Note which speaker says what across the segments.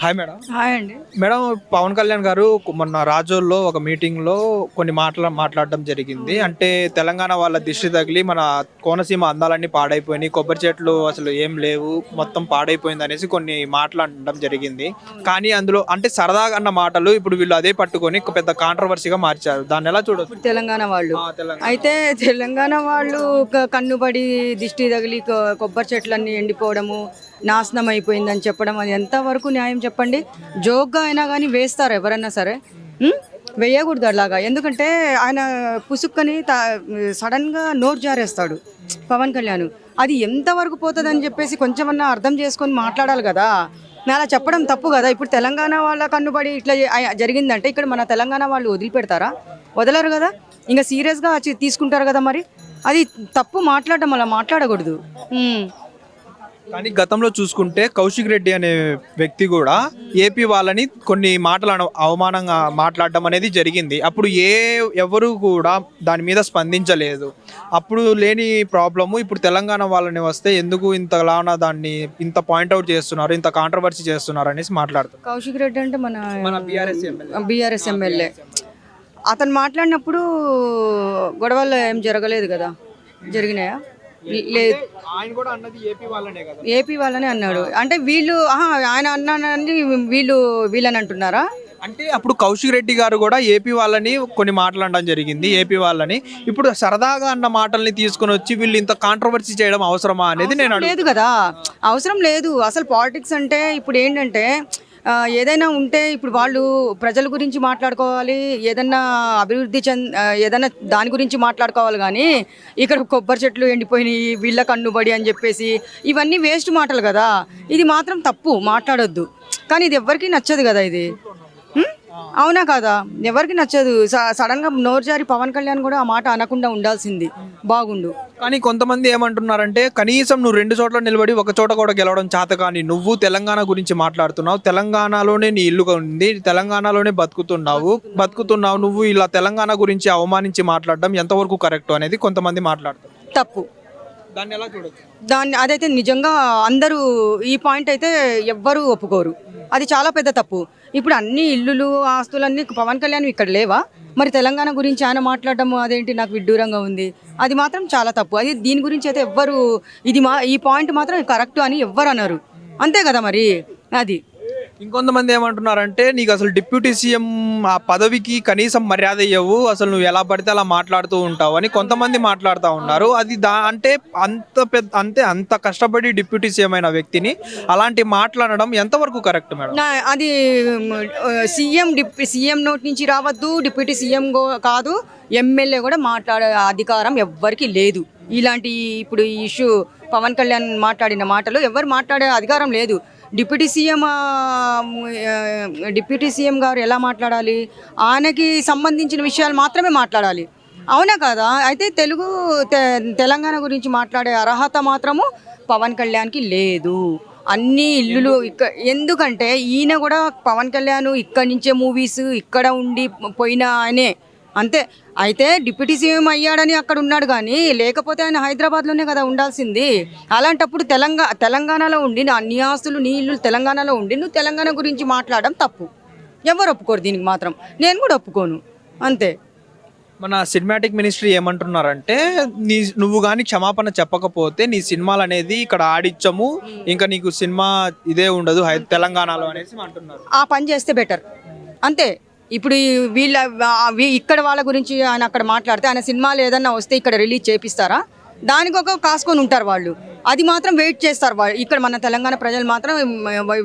Speaker 1: Hi madam
Speaker 2: hi అండి.
Speaker 1: Madam Pawan Kalyan garu మొన్న రాజోల్లో ఒక మీటింగ్లో కొన్ని మాటలు మాట్లాడడం జరిగింది. అంటే తెలంగాణ వాళ్ళ దిష్టి తగిలి మన కోనసీమ అందాలన్నీ పాడైపోయినాయి. కొబ్బరి చెట్లు అసలు ఏం లేవు. మొత్తం పాడైపోయింది అనేసి కొన్ని మాటలు అనడం జరిగింది. కానీ అందులో అంటే సరదాగా అన్న మాటలు ఇప్పుడు వీళ్ళు అదే పట్టుకొని పెద్ద కాంట్రవర్సీగా మార్చారు. దాన్ని ఎలా చూడొచ్చు?
Speaker 2: ఇప్పుడు తెలంగాణ వాళ్ళు. అయితే తెలంగాణ వాళ్ళు కన్నుబడి దిష్టి తగిలి కొబ్బరి చెట్లన్నీ ఎండిపోవడము నాశనం అయిపోయిందని చెప్పడం అది ఎంతవరకు న్యాయం చెప్పండి. జోక్గా అయినా కానీ వేస్తారు ఎవరైనా సరే? వేయకూడదు అలాగా ఎందుకంటే ఆయన పుసుక్కని సడన్గా నోరు జారేస్తాడు పవన్ కళ్యాణ్. అది ఎంతవరకు పోతుందని చెప్పేసి కొంచెమన్నా అర్థం చేసుకొని మాట్లాడాలి కదా. అలా చెప్పడం తప్పు కదా. ఇప్పుడు తెలంగాణ వాళ్ళ కన్నుబడి ఇట్లా జరిగిందంటే ఇక్కడ మన తెలంగాణ వాళ్ళు వదిలిపెడతారా? వదలరు కదా. ఇంకా సీరియస్గా తీసుకుంటారు కదా మరి. అది తప్పు మాట్లాడడం అలా మాట్లాడకూడదు.
Speaker 1: కానీ గతంలో చూసుకుంటే కౌశిక్ రెడ్డి అనే వ్యక్తి కూడా ఏపీ వాళ్ళని కొన్ని మాటలు అన- అవమానంగా మాట్లాడడం అనేది జరిగింది. అప్పుడు ఏ ఎవరు కూడా దాని మీద స్పందించలేదు. అప్పుడు లేని ప్రాబ్లము ఇప్పుడు తెలంగాణ వాళ్ళని వస్తే ఎందుకు ఇంతలానా దాన్ని ఇంత పాయింట్అవుట్ చేస్తున్నారు ఇంత కాంట్రవర్సీ చేస్తున్నారు అనేసి మాట్లాడుతున్నారు.
Speaker 2: కౌశిక్ రెడ్డి అంటే మన
Speaker 1: మన బీఆర్ఎస్ ఎమ్మెల్యే
Speaker 2: బీఆర్ఎస్ ఎమ్మెల్యే అతను మాట్లాడినప్పుడు గొడవలు ఏం జరగలేదు కదా? జరిగినాయా? లేదు.
Speaker 1: ఆయన కూడా అన్నది ఏపీ వాళ్ళనే కదా.
Speaker 2: ఏపీ వాళ్ళనే అన్నాడు. అంటే వీళ్ళు ఆయన అన్నానని వీళ్ళు వీళ్ళని అంటున్నారా?
Speaker 1: అంటే అప్పుడు కౌశిక్ రెడ్డి గారు కూడా ఏపీ వాళ్ళని కొన్ని మాట్లాడడం జరిగింది ఏపీ వాళ్ళని. ఇప్పుడు సరదాగా అన్న మాటల్ని తీసుకొని వచ్చి వీళ్ళు ఇంత కాంట్రవర్సీ చేయడం అవసరమా అనేది నేను
Speaker 2: లేదు కదా. అవసరం లేదు. అసలు పాలిటిక్స్ అంటే ఇప్పుడు ఏంటంటే ఏదైనా ఉంటే ఇప్పుడు వాళ్ళు ప్రజల గురించి మాట్లాడుకోవాలి ఏదన్నా అభివృద్ధి చెంద ఏదైనా దాని గురించి మాట్లాడుకోవాలి కానీ ఇక్కడ కొబ్బరి చెట్లు ఎండిపోయినాయి వీళ్ళ కన్నుబడి అని చెప్పేసి ఇవన్నీ వేస్ట్ మాటలు కదా. ఇది మాత్రం తప్పు మాట్లాడొద్దు. కానీ ఇది ఎవరికీ నచ్చదు కదా ఇది. అవునా కాదా? ఎవరికి నచ్చదు. సడన్గా నోరు జారి పవన్ కళ్యాణ్ కూడా ఆ మాట అనకుండా ఉండాల్సింది. బాగుండు.
Speaker 1: కానీ కొంతమంది ఏమంటున్నారంటే కనీసం నువ్వు రెండు చోట్ల నిలబడి ఒక చోట కూడా గెలవడం చేత కానీ నువ్వు తెలంగాణ గురించి మాట్లాడుతున్నావు. తెలంగాణలోనే నీ ఇల్లు ఉంది. తెలంగాణలోనే బతుకుతున్నావు. బతుకుతున్నావు నువ్వు. ఇలా తెలంగాణ గురించి అవమానించి మాట్లాడడం ఎంతవరకు కరెక్ట్? అనేది కొంతమంది మాట్లాడుతున్నారు
Speaker 2: తప్పు.
Speaker 1: దాన్ని ఎలా చూడొచ్చు?
Speaker 2: దాన్ని అదైతే నిజంగా అందరూ ఈ పాయింట్ అయితే ఎవ్వరూ ఒప్పుకోరు. అది చాలా పెద్ద తప్పు. ఇప్పుడు అన్ని ఇల్లులు ఆస్తులన్నీ పవన్ కళ్యాణ్ ఇక్కడ లేవా? మరి తెలంగాణ గురించి ఆయన మాట్లాడడం అదేంటి? నాకు విడ్డూరంగా ఉంది. అది మాత్రం చాలా తప్పు. అది దీని గురించి అయితే ఎవ్వరు ఇది మా ఈ పాయింట్ మాత్రం కరెక్ట్ అని ఎవ్వరు అన్నారు అంతే కదా మరి? అది.
Speaker 1: ఇంకొంతమంది ఏమంటున్నారంటే నీకు అసలు డిప్యూటీ సీఎం ఆ పదవికి కనీసం మర్యాద ఇవ్వవు అసలు నువ్వు ఎలా పడితే అలా మాట్లాడుతూ ఉంటావు అని కొంతమంది మాట్లాడుతూ ఉన్నారు. అది దా అంటే అంత పెద్ద అంతే అంత కష్టపడి డిప్యూటీ సీఎం అయిన వ్యక్తిని అలాంటి మాట్లాడడం ఎంతవరకు కరెక్ట్ మేడం?
Speaker 2: అది సీఎం డిప్ సీఎం నోటి నుంచి రావద్దు డిప్యూటీ సీఎం కాదు ఎమ్మెల్యే కూడా మాట్లాడే అధికారం ఎవ్వరికి లేదు. ఇలాంటి ఇప్పుడు ఈ ఇష్యూ పవన్ కళ్యాణ్ మాట్లాడిన మాటలు ఎవరు మాట్లాడే అధికారం లేదు. డిప్యూటీ సీఎం డిప్యూటీ సీఎం గారు ఎలా మాట్లాడాలి? ఆయనకి సంబంధించిన విషయాలు మాత్రమే మాట్లాడాలి. అవునా కదా? అయితే తెలుగు తె- తెలంగాణ గురించి మాట్లాడే అర్హత మాత్రము పవన్ కళ్యాణ్కి లేదు. అన్ని ఇల్లులు ఇక్క ఎందుకంటే ఈయన కూడా పవన్ కళ్యాణ్ ఇక్కడి నుంచే మూవీస్ ఇక్కడ ఉండి పోయిన ఆయనే. అంతే. అయితే డిప్యూటీ సీఎం అయ్యాడని అక్కడ ఉన్నాడు కానీ లేకపోతే ఆయన హైదరాబాద్లోనే కదా ఉండాల్సింది. అలాంటప్పుడు తెలంగాణ తెలంగాణలో ఉండి నా అన్ని ఆస్తులు నీ ఇల్లు తెలంగాణలో ఉండి నువ్వు తెలంగాణ గురించి మాట్లాడడం తప్పు. ఎవరు ఒప్పుకోరు దీనికి మాత్రం. నేను కూడా ఒప్పుకోను. అంతే.
Speaker 1: మన సినిమాటిక్ మినిస్ట్రీ ఏమంటున్నారంటే నీ నువ్వు కానీ క్షమాపణ చెప్పకపోతే నీ సినిమాలు అనేది ఇక్కడ ఆడిచ్చము ఇంకా నీకు సినిమా ఇదే ఉండదు తెలంగాణలో అనేసి అంటున్నారు.
Speaker 2: ఆ పని చేస్తే బెటర్. అంతే. ఇప్పుడు వీళ్ళ ఇక్కడ వాళ్ళ గురించి ఆయన అక్కడ మాట్లాడితే ఆయన సినిమాలు ఏదన్నా వస్తే ఇక్కడ రిలీజ్ చేపిస్తారా? దానికి ఒక కాసుకొని ఉంటారు వాళ్ళు. అది మాత్రం వెయిట్ చేస్తారు వాళ్ళు. ఇక్కడ మన తెలంగాణ ప్రజలు మాత్రం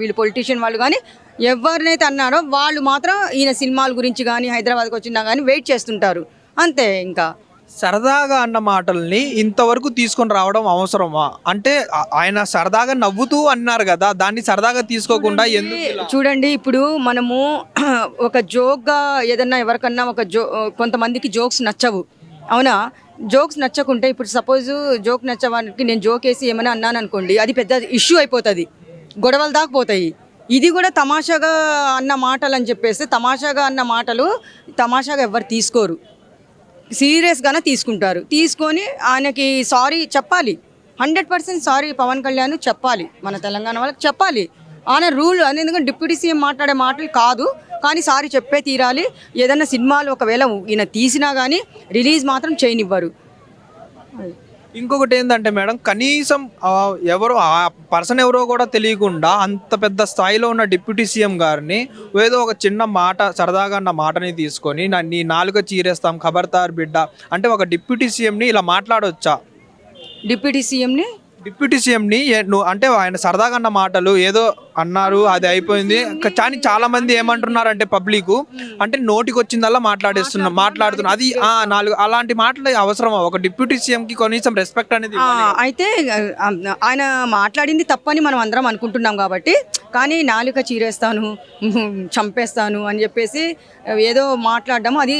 Speaker 2: వీళ్ళు పొలిటీషియన్ వాళ్ళు కానీ ఎవరినైతే అన్నారో వాళ్ళు మాత్రం ఈయన సినిమాల గురించి కానీ హైదరాబాద్కి వచ్చినా కానీ వెయిట్ చేస్తుంటారు. అంతే ఇంకా.
Speaker 1: సరదాగా అన్న మాటల్ని ఇంతవరకు తీసుకొని రావడం అవసరమా? అంటే ఆయన సరదాగా నవ్వుతూ అన్నారు కదా దాన్ని సరదాగా తీసుకోకుండా ఎందుకు?
Speaker 2: చూడండి ఇప్పుడు మనము ఒక జోక్గా ఏదన్నా ఎవరికన్నా ఒక జో కొంతమందికి జోక్స్ నచ్చవు. అవునా? జోక్స్ నచ్చకుంటే ఇప్పుడు సపోజ్ జోక్ నచ్చవానికి నేను జోక్ వేసి ఏమైనా అన్నాను అనుకోండి అది పెద్ద ఇష్యూ అయిపోతుంది. గొడవలు దాకా పోతాయి. ఇది కూడా తమాషాగా అన్న మాటలు అని చెప్పేసి తమాషాగా అన్న మాటలు తమాషాగా ఎవరు తీసుకోరు. సీరియస్గానే తీసుకుంటారు. తీసుకొని ఆయనకి సారీ చెప్పాలి. Hundred percent sorry Pavan Kalyan చెప్పాలి. మన తెలంగాణ వాళ్ళకి చెప్పాలి. ఆయన రూల్ అని ఎందుకంటే డిప్యూటీ సీఎం మాట్లాడే మాటలు కాదు. కానీ సారీ చెప్పే తీరాలి. ఏదైనా సినిమాలు ఒకవేళ ఈయన తీసినా కానీ రిలీజ్ మాత్రం చేయనివ్వరు.
Speaker 1: ఇంకొకటి ఏంటంటే మేడం కనీసం ఎవరు ఎవరో ఆ పర్సన్ ఎవరో కూడా తెలియకుండా అంత పెద్ద స్థాయిలో ఉన్న డిప్యూటీ సీఎం గారిని ఏదో ఒక చిన్న మాట సరదాగా అన్న మాటని తీసుకొని నీ నాలుక చీరేస్తాం ఖబర్దార్ బిడ్డ అంటే ఒక డిప్యూటీ సీఎంని ఇలా మాట్లాడవచ్చా
Speaker 2: డిప్యూటీ సీఎంని
Speaker 1: డిప్యూటీ సీఎంని నువ్వు అంటే ఆయన సరదాగా అన్న మాటలు ఏదో అన్నారు అది అయిపోయింది. కానీ చాలా మంది ఏమంటున్నారు అంటే పబ్లిక్ అంటే నోటికి వచ్చిందల్లా మాట్లాడేస్తున్నా మాట్లాడుతున్నా అది ఆ నాలుగు అలాంటి మాటలు అవసరమా? ఒక డిప్యూటీ సీఎం కి కనీసం రెస్పెక్ట్ అనేది
Speaker 2: అయితే ఆయన మాట్లాడింది తప్పని మనం అందరం అనుకుంటున్నాం కాబట్టి కానీ నాలుక చీరేస్తాను చంపేస్తాను అని చెప్పేసి ఏదో మాట్లాడడం అది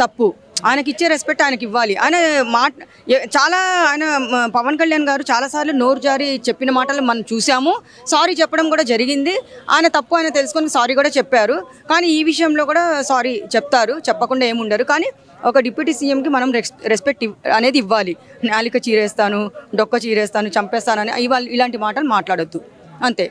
Speaker 2: తప్పు. ఆయనకి ఇచ్చే రెస్పెక్ట్ ఆయనకి ఇవ్వాలి. ఆయన మాట చాలా ఆయన పవన్ కళ్యాణ్ గారు చాలాసార్లు నోరు జారి చెప్పిన మాటలు మనం చూసాము సారీ చెప్పడం కూడా జరిగింది. ఆయన తప్పు ఆయన తెలుసుకొని సారీ కూడా చెప్పారు. కానీ ఈ విషయంలో కూడా సారీ చెప్తారు. చెప్పకుండా ఏముండరు కానీ ఒక డిప్యూటీ సీఎంకి మనం రెస్- రెస్పెక్ట్ అనేది ఇవ్వాలి. నాలిక చీరేస్తాను డొక్క చీరేస్తాను చంపేస్తానని ఇవాళ ఇలాంటి మాటలు మాట్లాడొద్దు. అంతే.